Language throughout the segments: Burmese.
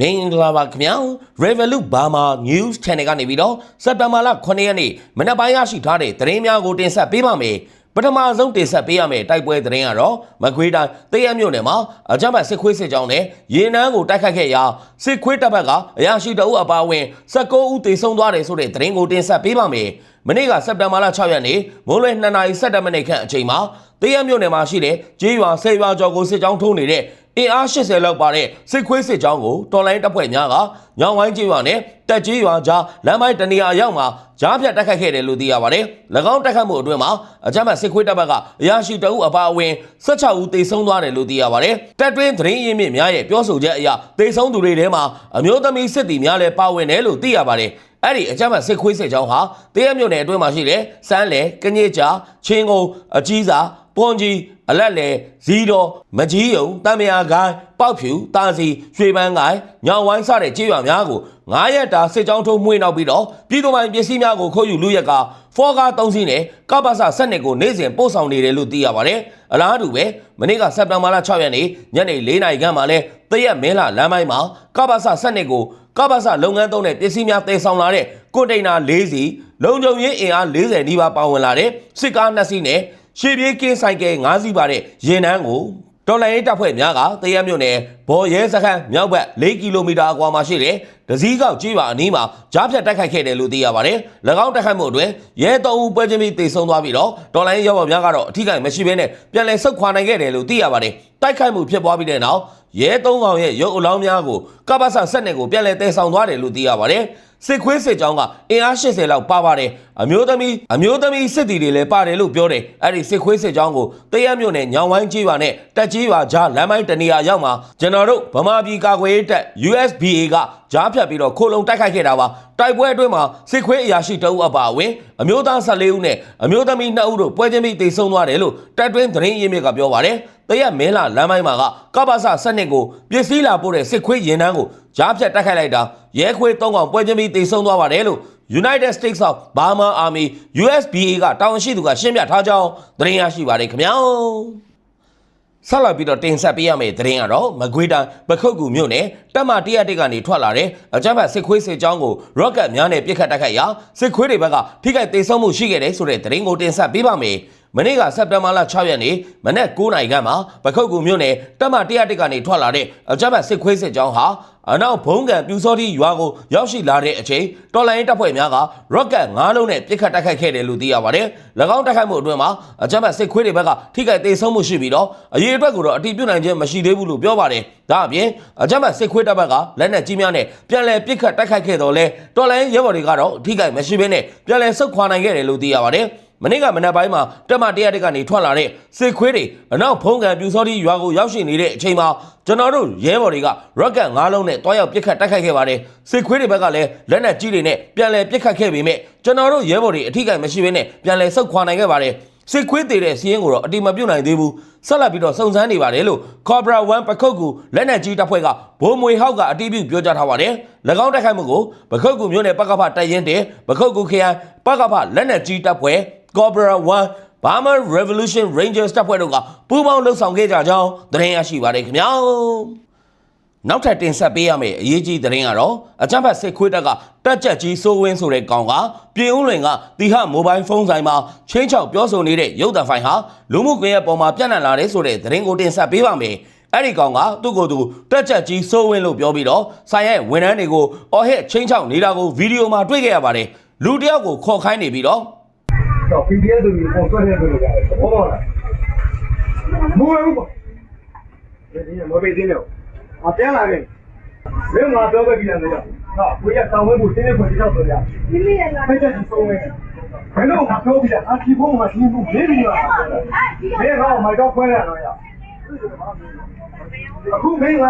မင်္ဂလာပါခင်ဗျာ Revolut Burma News Channel ကနေပြီးတော့စက်တဘာလ9ရက်နေ့မနက်ပိုင်းရရှိထားတဲ့သတင်းများကိုတင်ဆက်ပေးပါမယ်ပထမဆုံးတင်ဆက်ပေးရမယ့်တိုက်ပွဲသတင်းကတော့မကွေးတိုင်းတရက်မြို့နယ်မှာအကြမ်းဖက်စစ်ခွေးစစ်ကြောင်းနဲ့ရေနန်းကိုတိုက်ခတ်ခဲ့ရာစစ်ခွေးတပ်ဘက်ကအရာရှိတအုပ်အပါအဝင်19ဦးသေဆုံးသွားတယ်ဆိုတဲ့သတင်းကိုတင်ဆက်ပေးပါမယ်မနေ့ကစက်တင်ဘာလ6ရက်နေ့မိုးလွယ်2နာရီ17မိနစ်ခန့်အချိန်မှာတရက်မြို့နယ်မှာရှိတဲ့ကျေးရွာဆယ်ရွာကျော်ကိုစစ်ကြောင်းထုံးနေတဲ့ အင်အား80လောက်ပါတဲ့စစ်ခွေးစစ်ကြောင်းကိုတော်လိုင်းတပ်ဖွဲ့များကညောင်ဝိုင်းကျေးရွာနဲ့တက်ကျေးရွာကြားလမ်းပိုင်းတနေရာအရောက်မှာကြားဖြတ်တိုက်ခိုက်ခဲ့တယ်လို့သိရပါတယ်။၎င်းတိုက်ခိုက်မှုအတွင်းမှာအကြမ်းဖက်စစ်ခွေးတပ်ဘက်ကအရာရှိတအုပ်အပါအဝင်16ဦးသေဆုံးသွားတယ်လို့သိရပါတယ်။တပ်တွင်းသတင်းရင်းမြစ်များရဲ့ပြောဆိုချက်အရသေဆုံးသူတွေထဲမှာအမျိုးသမီးစစ်သည်များလည်းပါဝင်တယ်လို့သိရပါတယ်။အဲ့ဒီအကြမ်းဖက်စစ်ခွေးစစ်ကြောင်းဟာတရက်မြို့နယ်အတွင်းမှာရှိတဲ့စမ်းလေကညစ်ကြာချင်းကုန်းအကြီးစာ ပွန်ကြီးအလက်လေဇီတော်မကြီးယုံတံမယာကိုင်းပောက်ဖြူတာစီရွှေပန်းကိုင်းညောင်ဝိုင်းစတဲ့ကြေးရွာများကို9ရက်တာစစ်ကြောင်းထုံးမှွေးနောက်ပြီးတော့ပြည်သူပိုင်ပစ္စည်းများကိုခိုးယူလူရက်ကဖောကား3စီးနဲ့ကပ္ပစ7နှစ်ကိုနေ့စဉ်ပို့ဆောင်နေတယ်လို့သိရပါတယ်အလားတူပဲမနေ့ကစက်တင်ဘာလ6ရက်နေ့ညနေ4နာရီခန့်မှာလဲတရက်မင်းလာလမ်းပိုင်းမှာကပ္ပစ7နှစ်ကိုကပ္ပစလုပ်ငန်းသုံးတဲ့ပစ္စည်းများတည်ဆောင်လာတဲ့ကွန်တိန်နာ၄စီးလုံခြုံရေးအင်အား40နီးပါးပါဝင်လာတဲ့စစ်ကား2စီးနဲ့ ရှေ့ပြေးကင်းဆိုင်ကယ်၅စီးပါတဲ့ရင်နှန်းကိုတော်လိုင်းရေးတပ်ဖွဲ့များကတရက်မြို့နယ်ဘော်ရဲစခန်းမြောက်ဘက်4ကီလိုမီတာအကွာမှာရှိတဲ့ဒစည်းကောက်ကြီးပါအနီးမှာကြားဖြတ်တိုက်ခိုက်ခဲ့တယ်လို့သိရပါတယ်။၎င်းတိုက်ခိုက်မှုအတွင်းရဲ၃ဦးပွဲချင်းပြီးတေဆုံးသွားပြီးတော့တော်လိုင်းရေးရောဘော်များကတော့အထီးကိုင်မရှိဘဲနဲ့ပြန်လည်ဆုတ်ခွာနိုင်ခဲ့တယ်လို့သိရပါတယ်။တိုက်ခိုက်မှုဖြစ်ပွားပြီးတဲ့နောက် ရဲ၃ကောင်ရဲ့ရုပ်အလောင်းများကိုကပ္ပစဆက်နယ်ကိုပြန်လည်တည်ဆောင်သွားတယ်လို့သိရပါတယ်။စစ်ခွေးစစ်ကြောင်းကအင်အား80လောက်ပါပါတယ်အမျိုးသမီးအမျိုးသမီးစစ်တီတွေလည်းပါတယ်လို့ပြောတယ်အဲ့ဒီစစ်ခွေးစစ်ကြောင်းကိုတရက်မြို့နယ်ညောင်ဝိုင်းကြီးရွာနဲ့တက်ကြီးရွာကြားလမ်းမိုင်းတနေရာရောက်မှာကျွန်တော်တို့ဗမာပြည်ကာကွယ်ရေးတပ် USBA ကကြားဖြတ်ပြီးတော့ခိုးလုံတိုက်ခိုက်ခဲ့တာပါတိုက်ပွဲအတွင်းမှာစစ်ခွေးအရာရှိတအုပ်အပါအဝင်အမျိုးသား14ဦးနဲ့အမျိုးသမီး2ဦးတို့ပွဲချင်းပြီးတေဆုံးသွားတယ်လို့တပ်တွင်းသတင်းရင်းမြစ်ကပြောပါတယ် တရက်မင်းလာလမ်းမိုင်းမှာကကပ္ပစစနစ်ကိုပစ္စည်းလာပို့တဲ့စစ်ခွေးရင်တန်းကိုကြားဖြတ်တိုက်ခိုက်လိုက်တာရဲခွေး၃កောင်ပွဲချင်းပြီးတေဆုံးသွားပါတယ်လို့ United States of Burma Army USBA ကတာဝန်ရှိသူကရှင်းပြထားကြောင်းသတင်းရရှိပါတယ်ခင်ဗျာဆက်လက်ပြီးတော့တင်ဆက်ပေးရမယ့်သတင်းကတော့မကွေးတိုင်းပခုတ်ကူမြို့နယ်တပ်မ101ကနေထွက်လာတဲ့အကြမ်းဖက်စစ်ခွေးစစ်ကြောင်းကိုရော့ကတ်များနဲ့ပစ်ခတ်တိုက်ခိုက်ရာစစ်ခွေးတွေဘက်ကထိခိုက်ဒေဆုံးမှုရှိခဲ့တယ်ဆိုတဲ့သတင်းကိုတင်ဆက်ပေးပါမယ်။ မနေ့ကစက်တင်ဘာလ6ရက်နေ့မနက်9:00နာရီခန့်မှာပခုတ်ကူမြို့နယ်တပ်မ101ကနေထွက်လာတဲ့အကြမ်းဖက်စစ်ခွေးစစ်ကြောင်းဟာအနောက်ဘုံကံပြူစောတိရွာကိုရောက်ရှိလာတဲ့အချိန်တော်လိုင်းတပ်ဖွဲ့များကရော့ကတ်9လုံးနဲ့ပစ်ခတ်တိုက်ခိုက်ခဲ့တယ်လို့သိရပါတယ်။၎င်းတိုက်ခိုက်မှုအတွင်းမှာအကြမ်းဖက်စစ်ခွေးတွေဘက်ကထိခိုက်ဒေဆုံးမှုရှိပြီးတော့အရေးအတွက်ကိုတော့အတိပြုနိုင်ခြင်းမရှိသေးဘူးလို့ပြောပါတယ်။ဒါအပြင်အကြမ်းဖက်စစ်ခွေးတပ်ဘက်ကလက်နက်ကြီးများနဲ့ပြန်လည်ပစ်ခတ်တိုက်ခိုက်ခဲ့တော့လဲတော်လိုင်းရဲဘော်တွေကတော့ထိခိုက်မရှိဘဲနဲ့ပြန်လည်ဆုတ်ခွာနိုင်ခဲ့တယ်လို့သိရပါတယ်။ မနေ့ကမနက်ပိုင်းမှာတက်မတရားတက်ကနေထွက်လာတဲ့စစ်ခွေးတွေအနောက်ဖုံးကံပြူစောတိရွာကိုရောက်ရှိနေတဲ့အချိန်မှာကျွန်တော်တို့ရဲဘော်တွေကရော့ကတ်၅လုံးနဲ့တွားရောက်ပစ်ခတ်တိုက်ခိုက်ခဲ့ပါတယ်စစ်ခွေးတွေဘက်ကလည်းလက်နက်ကြီးတွေနဲ့ပြန်လည်ပစ်ခတ်ခဲ့ပေမဲ့ကျွန်တော်တို့ရဲဘော်တွေအထိကိမရှိဘဲနဲ့ပြန်လည်ဆုတ်ခွာနိုင်ခဲ့ပါတယ်စစ်ခွေးသေးတဲ့စီးရင်ကိုတော့အတိမပြုတ်နိုင်သေးဘူးဆက်လက်ပြီးတော့စုံစမ်းနေပါတယ်လို့ Cobra 1ပခုတ်ကူလက်နက်ကြီးတပ်ဖွဲ့ကဘိုးမွေဟောက်ကအတိပြုပြောကြားထားပါတယ်၎င်းတိုက်ခိုက်မှုကိုပခုတ်ကူမြို့နယ်ပကဖတိုက်ရင်တဲ့ပခုတ်ကူခရိုင်ပကဖလက်နက်ကြီးတပ်ဖွဲ့ Cobra 1 Burma Revolution Rangers တပ်ဖွဲ့တို့ကပူးပေါင်းလှုပ်ဆောင်ခဲ့ကြကြောင်းသတင်းရရှိပါတယ်ခင်ဗျာနောက်ထပ်တင်ဆက်ပေးရမယ့်အရေးကြီးသတင်းကတော့အကြမ်းဖက်စစ်ခွေးတပ်ကတက်ကြက်ကြီးစိုးဝင်းဆိုတဲ့ကောင်ကပြည်ဦးလွင်ကတီဟမိုဘိုင်းဖုန်းဆိုင်မှာချင်းချောက်ပြောဆိုနေတဲ့ရုပ်သံဖိုင်ဟာလူမှုကွန်ရက်ပေါ်မှာပြန့်နှံ့လာတဲ့ဆိုတဲ့သတင်းကိုတင်ဆက်ပေးပါမယ်အဲ့ဒီကောင်ကသူ့ကိုယ်သူတက်ကြက်ကြီးစိုးဝင်းလို့ပြောပြီးတော့ဆိုင်ရဲ့ဝန်ထမ်းတွေကိုအော်ဟစ်ချင်းချောက်နေတာကိုဗီဒီယိုမှာတွေ့ခဲ့ရပါတယ်လူတစ်ယောက်ကိုခေါ်ခိုင်းနေပြီးတော့ တော့ PDF တို့ကိုပုံဆွဲနေကြတယ်ဘောပါလားမူရဘူးပေါ့ဒီနေ့မပေးသေးလို့အပြန်လာတယ်မင်းငါပြောခဲ့ပြီလားဆိုတော့ဟာကိုရတောင်းဝဲမှုတင်းနေခွင့်တောက်ဆိုရမိမိရဲ့လာဖိတ်ချက်ကြီးဆုံးနေဘယ်လိုငါပြောပြီလားအချီဖုံးမှာရှင်းဖို့နေပြီလားမင်းကတော့မိုက်တော့ခွဲရတော့ရအခုမင်းက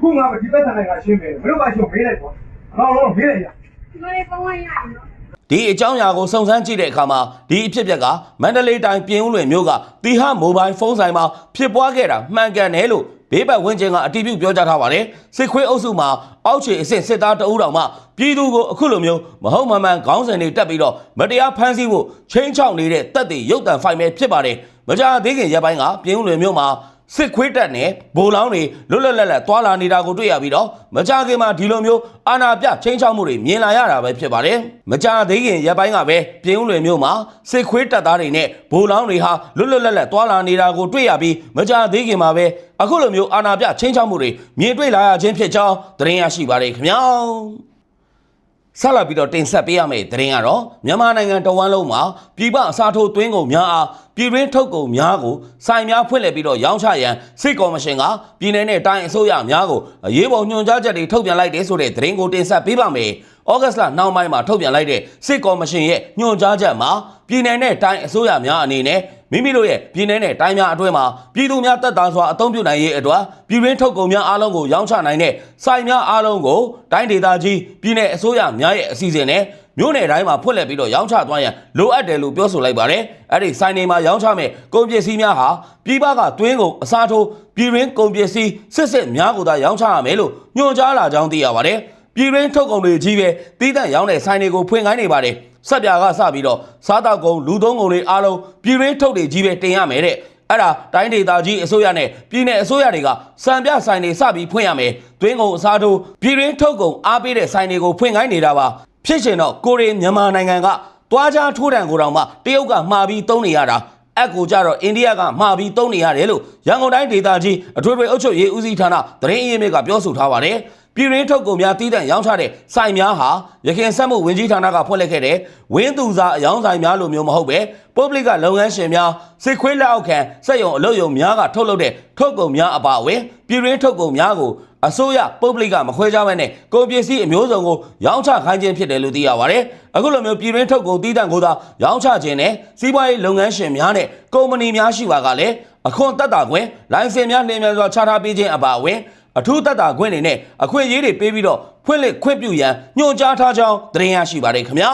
ခုငါဒီပတ်စံနဲ့ငါရှင်းမယ်ဘယ်လိုမှရှင်းမေးလိုက်ပေါ့ငါတော့မေးလိုက်ရဒီလိုပုံဝင်ရအောင်နော် ဒီအကြောင်းအရာကိုစုံစမ်းကြည့်တဲ့အခါမှာဒီအဖြစ်အပျက်ကမန္တလေးတိုင်းပြင်ဦးလွင်မြို့ကတီဟမိုဘိုင်းဖုန်းဆိုင်မှာဖြစ်ပွားခဲ့တာမှန်ကန်တယ်လို့ဘေးပတ်ဝန်းကျင်ကအတည်ပြုပြောကြားထားပါတယ်စစ်ခွေးအုပ်စုမှာအောက်ခြေအဆင့်စစ်သားတအူးတော်မှပြည်သူကိုအခုလိုမျိုးမဟုတ်မမှန်ခေါင်းစဉ်တွေတက်ပြီးတော့မတရားဖမ်းဆီးဖို့ချင်းချောက်နေတဲ့တပ်တွေရုပ်တံဖိုင်ပဲဖြစ်ပါတယ်မကြာသေးခင်ရက်ပိုင်းကပြင်ဦးလွင်မြို့မှာ စစ်ခွေးတက်နဲ့ဘိုးလောင်းတွေလွတ်လွတ်လပ်လပ်သွာလာနေတာကိုတွေ့ရပြီးတော့မကြခင်မှာဒီလိုမျိုးအာနာပြချင်းချောက်မှုတွေမြင်လာရတာပဲဖြစ်ပါတယ်။မကြသေးခင်ရက်ပိုင်းကပဲပြင်းဦးလွင်မျိုးမှာစစ်ခွေးတက်သားတွေနဲ့ဘိုးလောင်းတွေဟာလွတ်လွတ်လပ်လပ်သွာလာနေတာကိုတွေ့ရပြီးမကြသေးခင်မှာပဲအခုလိုမျိုးအာနာပြချင်းချောက်မှုတွေမြင်တွေ့လာရခြင်းဖြစ်ကြောင်းသတင်းရရှိပါတယ်ခင်ဗျာ။ ဆက်လက်ပြီးတော့တင်ဆက်ပေးရမယ့်သတင်းကတော့မြန်မာနိုင်ငံတဝန်းလုံးမှာပြည်ပအစားထိုးသွင်းကုန်များအားပြည်တွင်းထုတ်ကုန်များကိုစိုင်များဖွင့်လှစ်ပြီးတော့ရောင်းချရန်စစ်ကော်မရှင်ကပြည်내နဲ့တိုင်းအစိုးရများကိုအရေးပေါ်ညွှန်ကြားချက်တွေထုတ်ပြန်လိုက်တယ်ဆိုတဲ့သတင်းကိုတင်ဆက်ပေးပါမယ်။ဩဂတ်စ်လနောက်ပိုင်းမှာထုတ်ပြန်လိုက်တဲ့စစ်ကော်မရှင်ရဲ့ညွှန်ကြားချက်မှာပြည်내နဲ့တိုင်းအစိုးရများအနေနဲ့ မိမိတို့ရဲ့ပြည်내နဲ့တိုင်းများအတွင်းမှာပြည်သူများတက်တာစွာအသုံးပြုနိုင်ရေးအတွက်ပြည်တွင်းထုတ်ကုန်များအားလုံးကိုရောင်းချနိုင်တဲ့စိုင်များအားလုံးကိုတိုင်းဒေသကြီးပြည်내အစိုးရများရဲ့အစီအစဉ်နဲ့မြို့နယ်တိုင်းမှာဖွင့်လှစ်ပြီးတော့ရောင်းချသွားရန်လိုအပ်တယ်လို့ပြောဆိုလိုက်ပါတယ်။အဲ့ဒီစိုင်တွေမှာရောင်းချမဲ့ကုန်ပစ္စည်းများဟာပြည်ပကတွင်းကုန်အစားထိုးပြည်တွင်းကုန်ပစ္စည်းစစ်စစ်များကိုသာရောင်းချရမယ်လို့ညွှန်ကြားလာကြောင်းသိရပါတယ်။ ပြည်တွင်းထုတ်ကုန်တွေကြီးပဲတီးတန့်ရောင်းတဲ့ဆိုင်တွေကိုဖွင့်ခိုင်းနေပါတယ်။ဆက်ပြာကစပြီးတော့စားတောက်ကုန်လူသုံးကုန်တွေအားလုံးပြည်တွင်းထုတ်တွေကြီးပဲတင်ရမယ်တဲ့။အဲ့ဒါတိုင်းဒေသကြီးအစိုးရနဲ့ပြည်내အစိုးရတွေကစံပြဆိုင်တွေစပြီးဖွင့်ရမယ်။တွင်းကုန်အစားထိုးပြည်တွင်းထုတ်ကုန်အားပေးတဲ့ဆိုင်တွေကိုဖွင့်ခိုင်းနေတာပါ။ဖြစ်ရှင်တော့ကိုရီမြန်မာနိုင်ငံကတွားကြားထိုးတံကိုတောင်မှတရုတ်ကမှာပြီးတုံးနေရတာအက်ကိုကြတော့အိန္ဒိယကမှာပြီးတုံးနေရတယ်လို့ရန်ကုန်တိုင်းဒေသကြီးအထွေထွေအုပ်ချုပ်ရေးဦးစီးဌာနသတင်းအရင်းမြစ်ကပြောဆိုထားပါတယ်။ ပြည်ရင်းထုတ်ကုန်များတည်တံ့ရောင်းချတဲ့စိုင်များဟာရခိုင်စက်မှုဝင်ကြီးဌာနကဖွင့်လှစ်ခဲ့တဲ့ဝင်းသူစာအယောင်းဆိုင်များလိုမျိုးမဟုတ်ပဲပုဂ္ဂလိကလုပ်ငန်းရှင်များစစ်ခွေးလက်အောက်ခံစက်ရုံအလုပ်ရုံများကထုတ်လုပ်တဲ့ထုတ်ကုန်များအပါအဝင်ပြည်ရင်းထုတ်ကုန်များကိုအစိုးရပုဂ္ဂလိကမခွဲခြားဘဲနဲ့ကုန်ပစ္စည်းအမျိုးစုံကိုရောင်းချခိုင်းခြင်းဖြစ်တယ်လို့သိရပါတယ်။အခုလိုမျိုးပြည်ရင်းထုတ်ကုန်တည်တံ့ကိုသာရောင်းချခြင်းနဲ့စီးပွားရေးလုပ်ငန်းရှင်များနဲ့ကုမ္ပဏီများရှိပါကလည်းအခွန်တက်တာခွင့်လိုင်စင်များလျင်မြန်စွာချထားပေးခြင်းအပါအဝင် အထူးသက်တာခွင့်တွေနဲ့အခွင့်အရေးတွေပေးပြီးတော့ဖွင့်လှစ်ခွင့်ပြုရန်ညွှန်ကြားထားကြောင်းသတင်းရရှိပါတယ်ခင်ဗျာ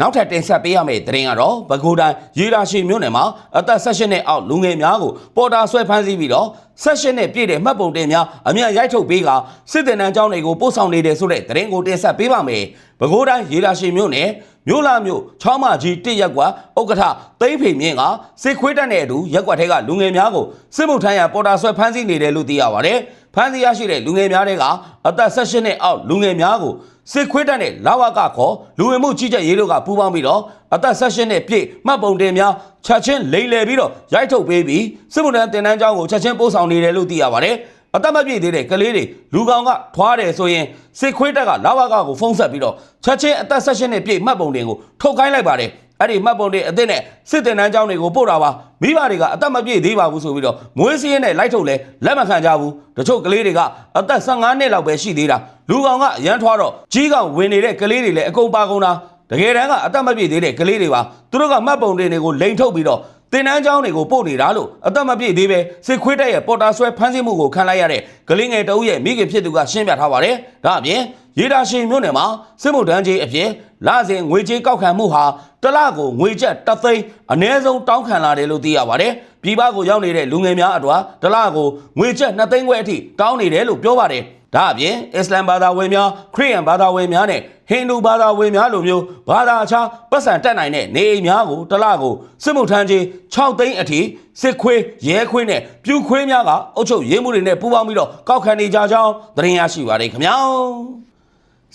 နောက်ထပ်တင်ဆက်ပေးရမယ့်သတင်းကတော့ပဲခူးတိုင်းရေရာရှိမြို့နယ်မှာအသက်16နှစ်အောက်လူငယ်များကိုပေါ်တာဆွဲဖမ်းဆီးပြီးတော့16နှစ်ပြည့်တဲ့မှတ်ပုံတင်များအမြတ်ရိုက်ထုတ်ပေးကစစ်တင်တန်းကျောင်းတွေကိုပို့ဆောင်နေတယ်ဆိုတဲ့သတင်းကိုတင်ဆက်ပေးပါမယ်။ပဲခူးတိုင်းရေရာရှိမြို့နယ်မြို့လာမြို့ချောင်းမကြီးတစ်ရက်ကွာဥက္ကဋ္ဌသိမ့်ဖေမြင့်ကစစ်ခွေးတက်တဲ့အတူရက်ကွက်ထဲကလူငယ်များကိုစစ်မှုထမ်းရန်ပေါ်တာဆွဲဖမ်းဆီးနေတယ်လို့သိရပါတယ်။ဖမ်းဆီးရရှိတဲ့လူငယ်များတွေကအသက်16နှစ်အောက်လူငယ်များကို စစ်ခွေးတက်တဲ့လာဝကခေါ်လူဝင်မှုကြီးကြပ်ရေးတို့ကပူးပေါင်းပြီးတော့အသက်16နှစ်ပြည့်မှတ်ပုံတင်များချက်ချင်းလိမ်လည်ပြီးတော့ရိုက်ထုတ်ပေးပြီးစစ်မှုထမ်းတင်တန်းကျောင်းကိုချက်ချင်းပို့ဆောင်နေတယ်လို့သိရပါတယ်။အသက်မပြည့်သေးတဲ့ကလေးတွေလူကောင်ကထွားတယ်ဆိုရင်စစ်ခွေးတက်ကလာဝကကိုဖုံးဆက်ပြီးတော့ချက်ချင်းအသက်16နှစ်ပြည့်မှတ်ပုံတင်ကိုထုတ်ခိုင်းလိုက်ပါတယ်။ အဲ့ဒီမှတ်ပုံတင်အစ်စ်နဲ့စစ်တင်တန်းကျောင်းတွေကိုပို့တာပါမိဘတွေကအသက်မပြည့်သေးပါဘူးဆိုပြီးတော့မွေးစည်းရင်းနဲ့လိုက်ထုတ်လဲလက်မခံကြဘူးတချို့ကလေးတွေကအသက်15နှစ်လောက်ပဲရှိသေးတာလူကောင်ကအရန်ထွားတော့ကြီးကောင်ဝင်နေတဲ့ကလေးတွေလည်းအကုန်ပါကုန်တာတကယ်တမ်းကအသက်မပြည့်သေးတဲ့ကလေးတွေပါသူတို့ကမှတ်ပုံတင်တွေကိုလိန်ထုတ်ပြီးတော့တင်နန်းကျောင်းတွေကိုပို့နေတာလို့အသက်မပြည့်သေးပဲစစ်ခွေးတက်ရဲ့ပေါ်တာဆွဲဖမ်းဆီးမှုကိုခံလိုက်ရတဲ့ကလေးငယ်တအုပ်ရဲ့မိခင်ဖြစ်သူကရှင်းပြထားပါတယ်ဒါအပြင်ရေတာရှင်မြို့နယ်မှာစစ်မှုထမ်းကြီးအပြင် လစဉ်ငွေကြေးကောက်ခံမှုဟာတစ်လကိုငွေကျပ်တစ်သိန်းအနည်းဆုံးတောင်းခံလာတယ်လို့သိရပါတယ်။ပြည်ပကိုရောက်နေတဲ့လူငယ်များအတွက်တစ်လကိုငွေကျပ်2သိန်းခွဲအထိတောင်းနေတယ်လို့ပြောပါတယ်။ဒါအပြင်အစ္စလမ်ဘာသာဝင်များခရစ်ယာန်ဘာသာဝင်များနဲ့ဟိန္ဒူဘာသာဝင်များလိုမျိုးဘာသာအခြားပတ်စံတက်နိုင်တဲ့နေအိမ်များကိုတစ်လကိုစစ်မှုထမ်းကြီး6သိန်းအထိစစ်ခွေးရဲခွေးနဲ့ပြူခွေးများကအုပ်ချုပ်ရေးမှုတွေနဲ့ပူးပေါင်းပြီးတော့ကောက်ခံနေကြကြောင်းသတင်းရရှိပါတယ်ခင်ဗျာ။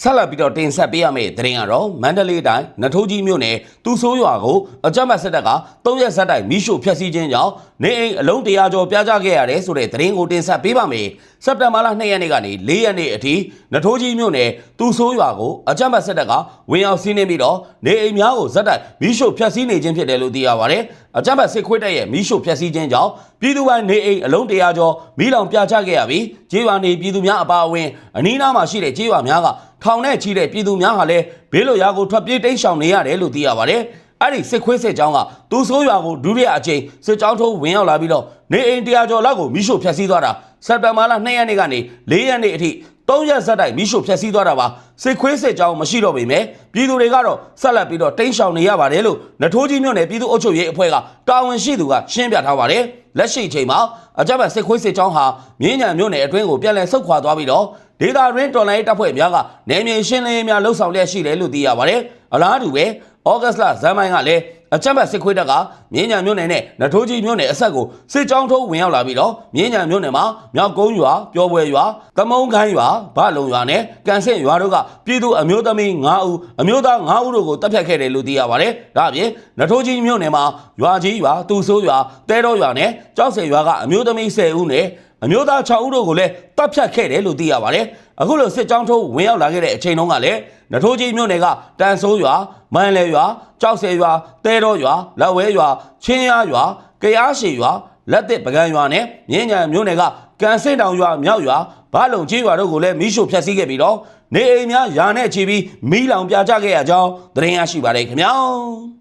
ဆက်လက်ပြီးတော့တင်ဆက်ပေးရမယ့်သတင်းကတော့မန္တလေးတိုင်းနထိုးကြီးမြို့နယ်သူဆိုးရွာကိုအကြမ်းဖက်စစ်တပ်က၃ရက်ဆက်တိုက်မိရှို့ဖျက်ဆီးခြင်းကြောင့်နေအိမ်အလုံးတရာကျော်ပြားကျခဲ့ရတယ်ဆိုတဲ့သတင်းကိုတင်ဆက်ပေးပါမယ်။စက်တင်ဘာလ2ရက်နေ့ကနေ4ရက်နေ့အထိနထိုးကြီးမြို့နယ်သူဆိုးရွာကိုအကြမ်းဖက်စစ်တပ်ကဝင်ရောက်စီးနင်းပြီးတော့နေအိမ်များကိုဇက်တိုက်မိရှို့ဖျက်ဆီးနေခြင်းဖြစ်တယ်လို့သိရပါတယ်။အကြမ်းဖက်စစ်ခွေးတပ်ရဲ့မိရှို့ဖျက်ဆီးခြင်းကြောင့်ပြည်သူပိုင်းနေအိမ်အလုံးတရာကျော်မိလောင်ပြာကျခဲ့ရပြီးကျေးရွာနေပြည်သူများအပါအဝင်အနီးအနားမှာရှိတဲ့ကျေးရွာများက ထောင်နဲ့ချီတဲ့ပြည်သူများဟာလည်းဘေးလွတ်ရာကိုထွက်ပြေးတိမ်းရှောင်နေရတယ်လို့သိရပါတယ်။အဲ့ဒီစစ်ခွေးစစ်ကြောင်းကသူဆိုးရွာကိုဒုတိယအကြိမ်စစ်ကြောင်းထိုးဝင်ရောက်လာပြီးတော့နေအိမ်တရာကျော်လောက်ကိုမိရှို့ဖျက်ဆီးသွားတာစက်တင်ဘာလ2ရက်နေ့ကနေ4ရက်နေ့အထိ3ရက်ဆက်တိုက်မိရှို့ဖျက်ဆီးသွားတာပါစစ်ခွေးစစ်ကြောင်းမရှိတော့ပေမဲ့ပြည်သူတွေကတော့ဆက်လက်ပြီးတော့တိမ်းရှောင်နေရပါတယ်လို့နထိုးကြီးမြို့နယ်ပြည်သူ့အုပ်ချုပ်ရေးအဖွဲ့ကတာဝန်ရှိသူကရှင်းပြထားပါတယ်လက်ရှိအချိန်မှာအကြမ်းဖက်စစ်ခွေးစစ်ကြောင်းဟာမြင်းညံမြို့နယ်အတွင်းကိုပြန်လည်ဆုတ်ခွာသွားပြီးတော့ ဒေတာရင်းတော်လိုင်းတပ်ဖွဲ့များကနေမြေရှင်းလင်းရေးများလှုပ်ဆောင်လျက်ရှိတယ်လို့သိရပါတယ်အလားတူပဲဩဂတ်စ်လဇန်မိုင်းကလည်းအကြမ်းဖက်စစ်ခွေးတပ်ကမြင်းညာမြို့နယ်နဲ့နထိုးကြီးမြို့နယ်အဆက်ကိုစစ်ကြောင်းထိုးဝင်ရောက်လာပြီးတော့မြင်းညာမြို့နယ်မှာမြောက်ကုန်းရွာပျော်ပွဲရွာတမုံခိုင်းရွာဗလုံရွာနဲ့ကန်ဆင့်ရွာတို့ကပြည်သူအမျိုးသမီး9ဦးအမျိုးသား9ဦးတို့ကိုတပ်ဖြတ်ခဲ့တယ်လို့သိရပါတယ်။ဒါအပြင်နထိုးကြီးမြို့နယ်မှာရွာကြီးရွာတူဆိုးရွာတဲတော်ရွာနဲ့ကြောက်စဲရွာကအမျိုးသမီး10ဦးနဲ့ အမျိုးသား6ဦးတို့ကိုလည်းတပ်ဖြတ်ခဲ့တယ်လို့သိရပါတယ်။အခုလိုစစ်ကြောင်းထိုးဝင်ရောက်လာခဲ့တဲ့အချိန်တုန်းကလည်းနထိုးကြီးမြို့နယ်ကတန်ဆိုးရွာမန်လဲရွာကြောက်စဲရွာတဲတော်ရွာလက်ဝဲရွာချင်းရရွာကရားရှည်ရွာလက်တစ်ပကံရွာနဲ့မြင်းညာမြို့နယ်ကကန်စင့်တောင်ရွာမြောက်ရွာဘာလုံကြီးရွာတို့ကိုလည်းမိရှို့ဖျက်ဆီးခဲ့ပြီးတော့နေအိမ်များယာနဲ့ချီပြီးမိလောင်ပြကြခဲ့ရကြောင်းသတင်းရရှိပါတယ်ခင်ဗျာ